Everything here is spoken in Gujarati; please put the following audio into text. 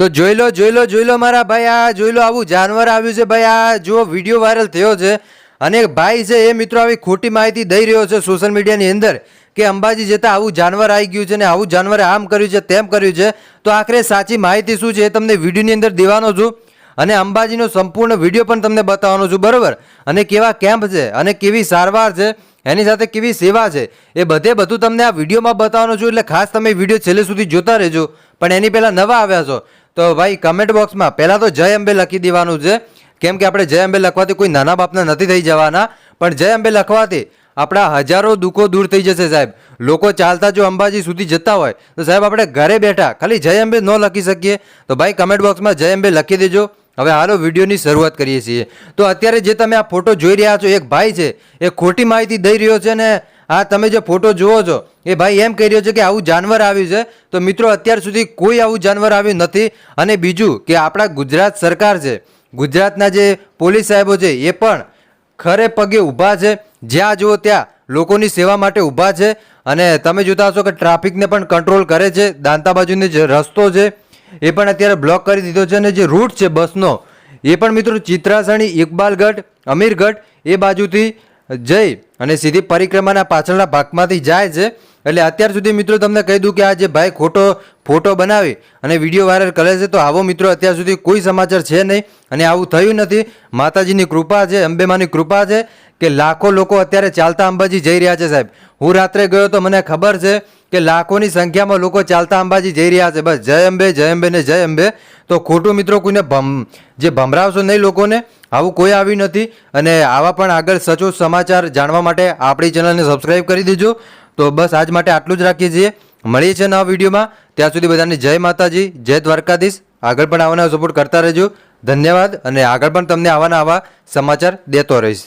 તો જોઈ લો જોઈ લો જોઈ લો મારા ભાઈ, આ જોઈ લો, આવું જાનવર આવ્યું છે ભાઈ, આ જો વીડિયો વાયરલ થયો છે. અને ભાઈ છે, એ મિત્રો આવી ખોટી માહિતી દઈ રહ્યો છે સોશિયલ મીડિયાની અંદર કે અંબાજી જતાં આવું જાનવર આવી ગયું છે ને આવું જાનવરે આમ કર્યું છે, તેમ કર્યું છે. તો આખરે સાચી માહિતી શું છે એ તમને વિડીયોની અંદર દેવાનો છું. અને અંબાજીનો સંપૂર્ણ વીડિયો પણ તમને બતાવવાનો છું, બરાબર? અને કેવા કેમ્પ છે, અને કેવી સારવાર છે, એની સાથે કેવી સેવા છે, એ બધે બધું તમને આ વિડીયોમાં બતાવવાનું છું. એટલે ખાસ તમે વીડિયો છેલ્લે સુધી જોતા રહેજો. પણ એની પહેલાં નવા આવ્યા છો. તો ભાઈ કમેન્ટ બોક્સમાં પહેલાં તો જય અંબે લખી દેવાનું છે. કેમ કે આપણે જય અંબે લખવાથી કોઈ નાના બાપના નથી થઈ જવાના. પણ જય અંબે લખવાથી આપણા હજારો દુઃખો દૂર થઈ જશે સાહેબ. લોકો ચાલતા જો અંબાજી સુધી જતા હોય, તો સાહેબ આપણે ઘરે બેઠા ખાલી જય અંબે ન લખી શકીએ. તો ભાઈ કમેન્ટ બોક્સમાં જય અંબે લખી દેજો. હવે હાલો વિડીયોની શરૂઆત કરીએ છીએ. તો અત્યારે જે તમે આ ફોટો જોઈ રહ્યા છો, એક ભાઈ છે, એ ખોટી માહિતી દઈ રહ્યો છે ને આ તમે જે ફોટો જુઓ છો. એ ભાઈ એમ કહી રહ્યો છે કે આવું જાનવર આવ્યું છે. તો મિત્રો, અત્યાર સુધી કોઈ આવું જાનવર આવ્યું નથી. અને બીજું કે આપણા ગુજરાત સરકાર છે, ગુજરાતના જે પોલીસ સાહેબો છે, એ પણ ખરે પગે ઊભા છે. જ્યાં જુઓ ત્યાં લોકોની સેવા માટે ઊભા છે. અને તમે જોતા હશો કે ટ્રાફિકને પણ કંટ્રોલ કરે છે. દાંતા બાજુનો જે રસ્તો છે, એ પણ અત્યારે બ્લોક કરી દીધો છે. અને જે રૂટ છે બસનો, એ પણ મિત્રો ચિત્રાસણી, ઇકબાલગઢ, અમીરગઢ, એ બાજુથી જઈ અને સીધી પરિક્રમાના પાછળના ભાગમાંથી જાય છે. એટલે અત્યાર સુધી મિત્રો તમને કહી દઉં કે આ જે ભાઈ ખોટો ફોટો બનાવી અને વીડિયો વાયરલ કરે છે, તો આવો મિત્રો અત્યાર સુધી કોઈ સમાચાર છે નહીં અને આવું થયું નથી. માતાજીની કૃપા છે, અંબેમાની કૃપા છે કે લાખો લોકો અત્યારે ચાલતા અંબાજી જઈ રહ્યા છે સાહેબ. હું રાત્રે ગયો તો મને ખબર છે કે લાખોની સંખ્યામાં લોકો ચાલતા અંબાજી જઈ રહ્યા છે. બસ જય અંબે જય અંબે ને જય અંબે. તો ખોટું મિત્રો કોઈને ભમ, જે ભમરાવશો નહીં લોકોને આવું કોઈ આવ્યું નથી અને આવા પણ આગળ સચોટ સમાચાર જાણવા માટે આપણી ચેનલને સબસ્ક્રાઈબ કરી દેજો. તો બસ આજ માટે આટલું જ રાખીએ છીએ. મળીએ છીએ નવા વિડીયોમાં. ત્યાં સુધી બધાને જય માતાજી, જય દ્વારકાધીશ. આગળ પણ આવવાના સપોર્ટ કરતા રહેજો. ધન્યવાદ અને આગળ પણ તમને આવાના આવા સમાચાર દેતો રહીશ.